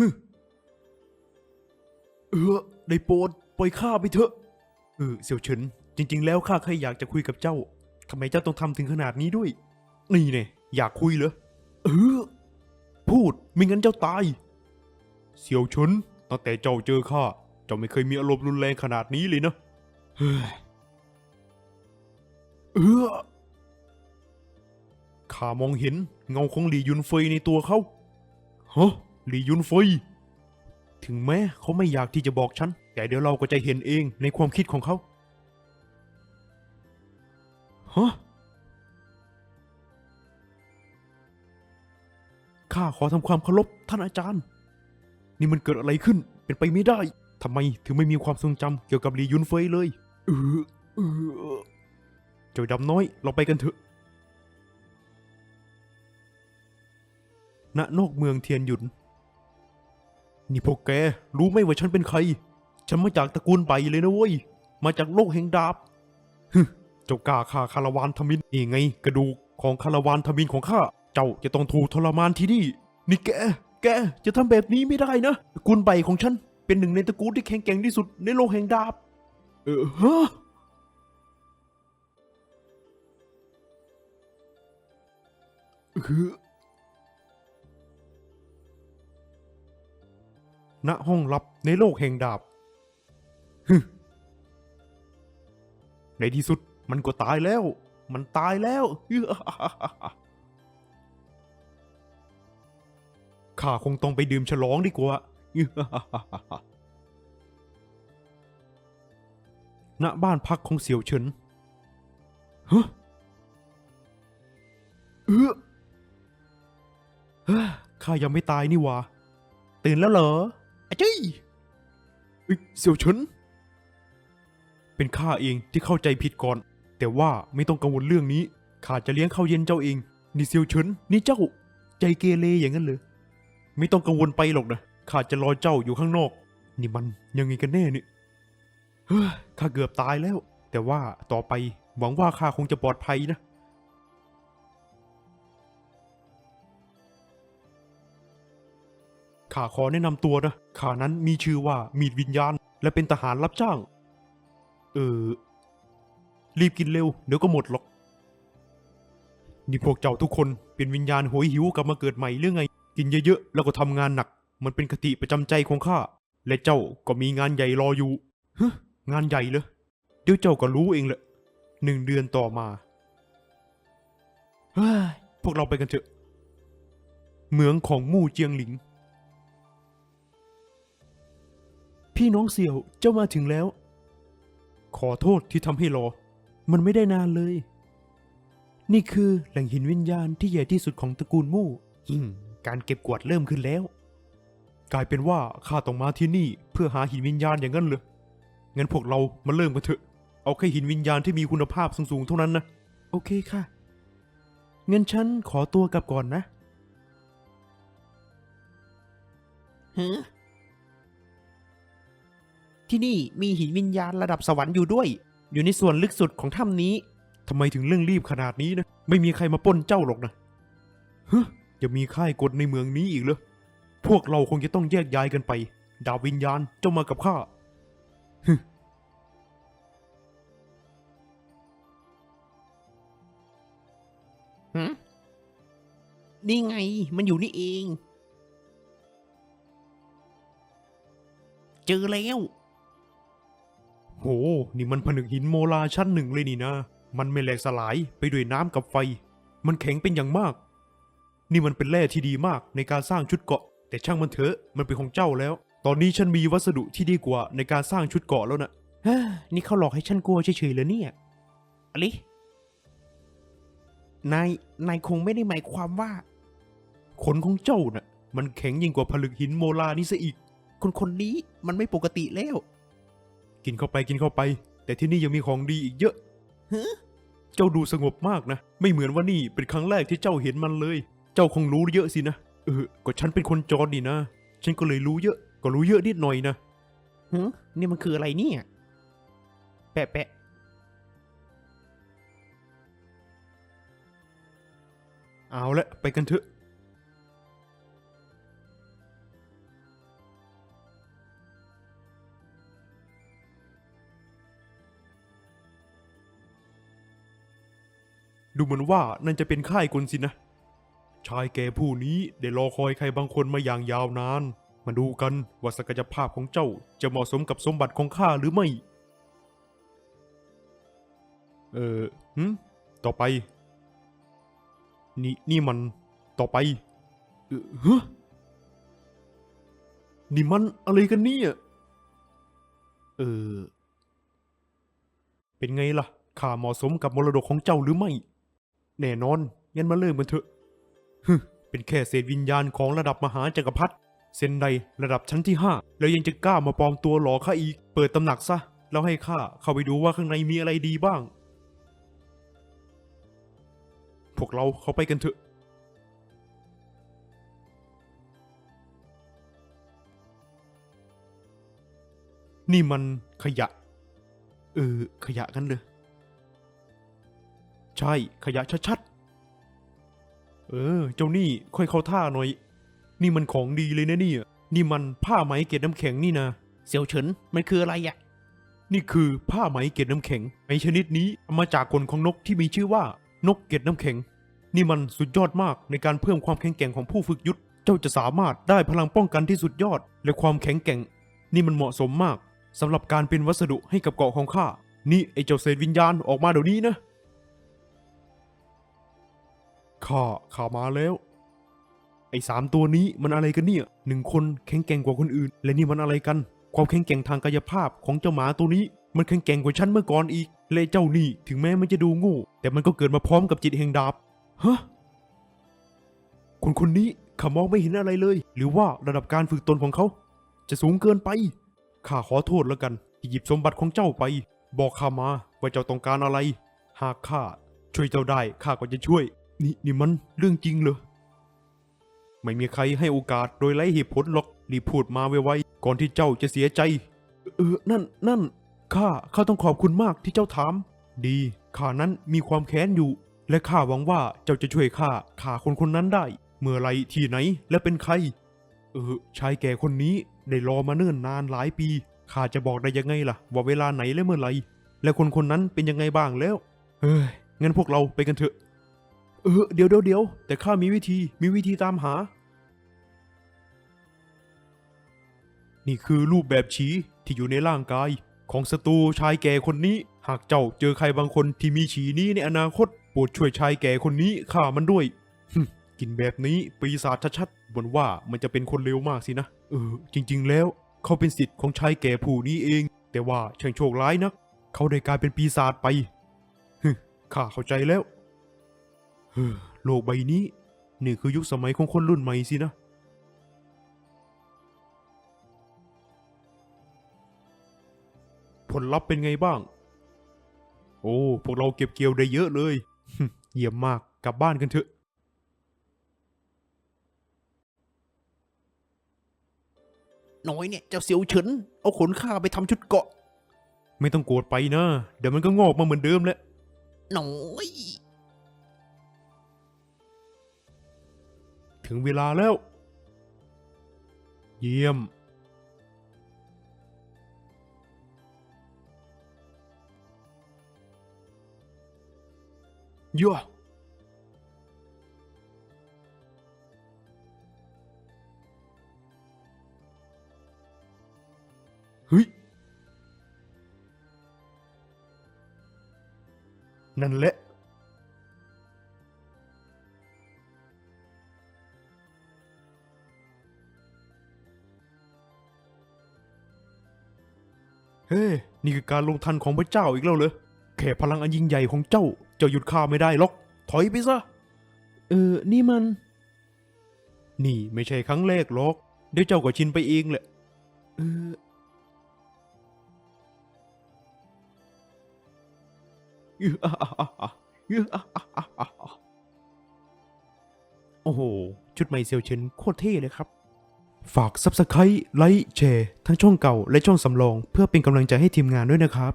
ฮึเออได้โปรดปล่อยข้าไปเถอะเออเสี่ยวเฉินจริง ๆ แล้วข้าแค่อยากจะคุยกับเจ้าทำไมเจ้าต้องทำถึงขนาดนี้ด้วย นี่เนี่ยอยากคุยเหรอเออพูดไม่งั้นเจ้าตาย เสี่ยวเฉินตั้งแต่เจ้าเจอข้าเจ้าไม่เคยมีอารมณ์รุนแรงขนาดนี้เลยนะเฮ้ยเออข้ามองเห็นเงาของหลี่ยุนเฟยในตัวเขาฮะ หลี่ยุนเฟยถึงแม้เขาไม่อยากที่จะบอกฉัน แต่เดี๋ยวเราก็จะเห็นเองในความคิดของเขาฮะข้าขอทำความเคารพท่านอาจารย์ นี่มันเกิดอะไรขึ้นเป็นไปไม่ได้ทำไมถึงไม่มีความทรงจำเกี่ยวกับหลียุนเฟยเลยเออเออเจ้าดำน้อยเราไปกันเถอะณนอกเมืองเทียนหยุน นี่พวกแก รู้ไหมว่าฉันเป็นใคร ฉันมาจากตระกูลไปเลยนะเว้ย มาจากโลกแห่งดาบฮึเจ้ากล้าฆ่าคาราวานทมินนี่ไง กระดูกของคาราวานทมินของข้า เจ้าจะต้องถูกทรมานที่นี่ นี่แก แกจะทำแบบนี้ไม่ได้นะ ตระกูลใบของฉันเป็นหนึ่งในตระกูลที่แข็งแกร่งที่สุดในโลกแห่งดาบ เออฮะคือ ณห้องลับในโลกแห่งดาบฮึในที่สุดมันก็ตายแล้ว มันตายแล้ว ข้าคงต้องไปดื่มฉลองดีกว่า ณ บ้านพักของเสี่ยวเฉินฮะเออเฮ้อข้ายังไม่ตายนี่หว่าตื่นแล้วเหรอ อาจี้เอ้ยเสี่ยวเฉินเป็นข้าเองที่เข้าใจผิดก่อน แต่ว่าไม่ต้องกังวลเรื่องนี้ข้าจะเลี้ยงข้าวเย็นเจ้าเอง นี่เสี่ยวเฉินนี่เจ้า ใจเกเรอย่างนั้นเลยไม่ต้องกังวลไปหรอกนะข้าจะรอเจ้าอยู่ข้างนอก นี่มันยังไงกันแน่เนี่เฮ้ยข้าเกือบตายแล้ว แต่ว่าต่อไปหวังว่าข้าคงจะปลอดภัยนะ ข้าขอแนะนำตัวนะข้านั้นมีชื่อว่ามีดวิญญาณ และเป็นทหารรับจ้าง เออ รีบกินเร็ว เดี๋ยวก็หมดหรอก นี่พวกเจ้าทุกคนเป็นวิญญาณโหยหิวกลับมาเกิดใหม่หรือไง กินเยอะๆ แล้วก็ทำงานหนัก มันเป็นคติประจำใจของข้า และเจ้าก็มีงานใหญ่รออยู่ฮงานใหญ่เหรอ เดี๋ยวเจ้าก็รู้เองแหละหนึ่งเดือนต่อมา เฮ้ย พวกเราไปกันเถอะ เหมืองของมู่เจียงหลิง พี่น้องเสี่ยวเจ้ามาถึงแล้ว ขอโทษที่ทำให้รอ มันไม่ได้นานเลย นี่คือแหล่งหินวิญญาณที่ใหญ่ที่สุดของตระกูลมู่อืมการเก็บกวาดเริ่มขึ้นแล้ว กลายเป็นว่าข้าต้องมาที่นี่เพื่อหาหินวิญญาณอย่างนั้นเลยงั้นพวกเรามาเริ่มกันเถอะ เอาแค่หินวิญญาณที่มีคุณภาพสูงๆเท่านั้นนะ โอเคค่ะ งั้นฉันขอตัวกลับก่อนนะฮะ ที่นี่มีหินวิญญาณระดับสวรรค์อยู่ด้วย อยู่ในส่วนลึกสุดของถ้ำนี้ทำไมถึงเร่งรีบขนาดนี้นะ ไม่มีใครมาปล้นเจ้าหรอกนะฮะยังมีค่ายกฎในเมืองนี้อีกเหรอพวกเราคงจะต้องแยกย้ายกันไป ดาบวิญญาณเจ้ามากับข้าฮะนี่ไงมันอยู่นี่เอง เจอแล้ว โห นี่มันผนึกหินโมลาชั้นหนึ่งเลยนี่นะ มันไม่แหลกสลายไปด้วยน้ำกับไฟ มันแข็งเป็นอย่างมาก นี่มันเป็นแร่ที่ดีมากในการสร้างชุดเกาะ แต่ช่างมันเถอะ มันเป็นของเจ้าแล้ว ตอนนี้ฉันมีวัสดุที่ดีกว่าในการสร้างชุดเกาะแล้วนะเฮ้ยนี่เขาหลอกให้ฉันกลัวเฉยๆเลยเนี่ยอลินาย นายคงไม่ได้หมายความว่า ขนของเจ้าน่ะ มันแข็งยิ่งกว่าผลึกหินโมลานี่ซะอีก คนคนนี้มันไม่ปกติแล้ว กินเข้าไปกินเข้าไป แต่ที่นี่ยังมีของดีอีกเยอะฮะเจ้าดูสงบมากนะ ไม่เหมือนว่านี่เป็นครั้งแรกที่เจ้าเห็นมันเลย เจ้าคงรู้เยอะสินะเออก็ฉันเป็นคนจรนี่นะ ฉันก็เลยรู้เยอะ ก็รู้เยอะนิดหน่อยนะฮะนี่มันคืออะไรเนี่ย แปะแปะเอาละไปกันเถอะ ดูเหมือนว่านั่นจะเป็นค่ายกลสินะ ชายแก่ผู้นี้ได้รอคอยใครบางคนมาอย่างยาวนาน มาดูกันว่าศักยภาพของเจ้าจะเหมาะสมกับสมบัติของข้าหรือไม่ เออหืมต่อไป นี่นี่มัน ต่อไปเออฮะนี่มันอะไรกันเนี่ย เออ เป็นไงล่ะ ข้าเหมาะสมกับมรดกของเจ้าหรือไม่ แน่นอน งั้นมาเริ่มกันเถอะฮึเป็นแค่เศษวิญญาณของระดับมหาจักรพรรดิเซนไดระดับชั้นที่ห้าแล้วยังจะกล้ามาปลอมตัวหลอกข้าอีก เปิดตำหนักซะ แล้วให้ข้าเข้าไปดูว่าข้างในมีอะไรดีบ้าง พวกเราเข้าไปกันเถอะ นี่มันขยะ เออ ขยะกันเลย ใช่ ขยะชัดๆ เออ เจ้านี่ค่อยเข้าท่าหน่อย นี่มันของดีเลยนะเนี่ย นี่มันผ้าไหมเกล็ดน้ำแข็งนี่นะ เสี่ยวเฉิน มันคืออะไรอะนี่คือผ้าไหมเกล็ดน้ำแข็งไอชนิดนี้เอามาจากขนของนกที่มีชื่อว่านกเกล็ดน้ำแข็ง นี่มันสุดยอดมากในการเพิ่มความแข็งแกร่งของผู้ฝึกยุทธ เจ้าจะสามารถได้พลังป้องกันที่สุดยอด และความแข็งแกร่ง นี่มันเหมาะสมมากสำหรับการเป็นวัสดุให้กับเกาะของข้า นี่ไอเจ้าเศษวิญญาณออกมาเดี๋ยวนี้นะ ข้าข้ามาแล้ว ไอ้สามตัวนี้มันอะไรกันเนี่ยหนึ่งคนแข็งแกร่งกว่าคนอื่น และนี่มันอะไรกัน ความแข็งแกร่งทางกายภาพของเจ้าหมาตัวนี้ มันแข็งแกร่งกว่าฉันเมื่อก่อนอีกและเจ้านี่ถึงแม้มันจะดูโง่แต่มันก็เกิดมาพร้อมกับจิตแห่งดาบฮะคนคนนี้ข้ามองไม่เห็นอะไรเลย หรือว่าระดับการฝึกตนของเขา จะสูงเกินไปข้าขอโทษแล้วกัน ที่หยิบสมบัติของเจ้าไป บอกข้ามาว่าเจ้าต้องการอะไร หากข้าช่วยเจ้าได้ข้าก็จะช่วย นี่นี่มันเรื่องจริงเหรอ ไม่มีใครให้โอกาสโดยไร้เหตุผลหรอกรีบพูดมาไวๆ ก่อนที่เจ้าจะเสียใจ เออ นั่น นั่น ข้า ข้าต้องขอบคุณมากที่เจ้าถาม ดี ข้านั้นมีความแค้นอยู่ และข้าหวังว่าเจ้าจะช่วยข้าฆ่าคนคนนั้นได้ เมื่อไรที่ไหนและเป็นใคร เออ ชายแก่คนนี้ได้รอมาเนิ่นนานหลายปี ข้าจะบอกได้ยังไงล่ะ ว่าเวลาไหนและเมื่อไร และคนคนนั้นเป็นยังไงบ้างแล้ว เฮ้ย งั้นพวกเราไปกันเถอะ เออเดี๋ยวเดี๋ยวเดี๋ยวแต่ข้ามีวิธีมีวิธีตามหา นี่คือรูปแบบฉีที่อยู่ในร่างกาย ของศัตรูชายแก่คนนี้ หากเจ้าเจอใครบางคนที่มีฉีนี้ในอนาคตโปรดช่วยชายแก่คนนี้ฆ่ามันด้วยกินแบบนี้ปีศาจชัดๆบนว่ามันจะเป็นคนเลวมากสินะ เออ จริง ๆ แล้ว เขาเป็นสิทธิ์ของชายแก่ผู้นี้เอง แต่ว่าช่างโชคร้ายนัก เขาได้กลายเป็นปีศาจไปฮึข้าเข้าใจแล้ว โลกใบนี้ นี่คือยุคสมัยของคนรุ่นใหม่สินะ ผลลัพธ์เป็นไงบ้าง โอ้ พวกเราเก็บเกี่ยวได้เยอะเลย เยี่ยมมากกลับบ้านกันเถอะ น้อยเนี่ยเจ้าเสี่ยวเฉิน เอาขนข้าไปทำชุดเกราะ ไม่ต้องโกรธไปนะ เดี๋ยวมันก็งอกมาเหมือนเดิมแหละน้อย ถึงเวลาแล้ว เยี่ยมยั่วเฮ้ย นั่นแหละ เฮ้นี่คือการลงทันของพระเจ้าอีกแล้วเหรอแค่พลังอันยิ่งใหญ่ของเจ้า เจ้าหยุดข้าไม่ได้หรอก ถอยไปซะ เออ นี่มัน นี่ไม่ใช่ครั้งแรกหรอก เดี๋ยวเจ้าก็ชินไปเองแหละ เอออื้ออะอะอะอะอื้ออะอะอะอะอะโอ้โห ชุดใหม่เซียวเฉินโคตรเท่เลยครับ ฝาก Subscribe ไลค์แชร์ทั้งช่องเก่าและช่องสำรอง เพื่อเป็นกำลังใจให้ทีมงานด้วยนะครับ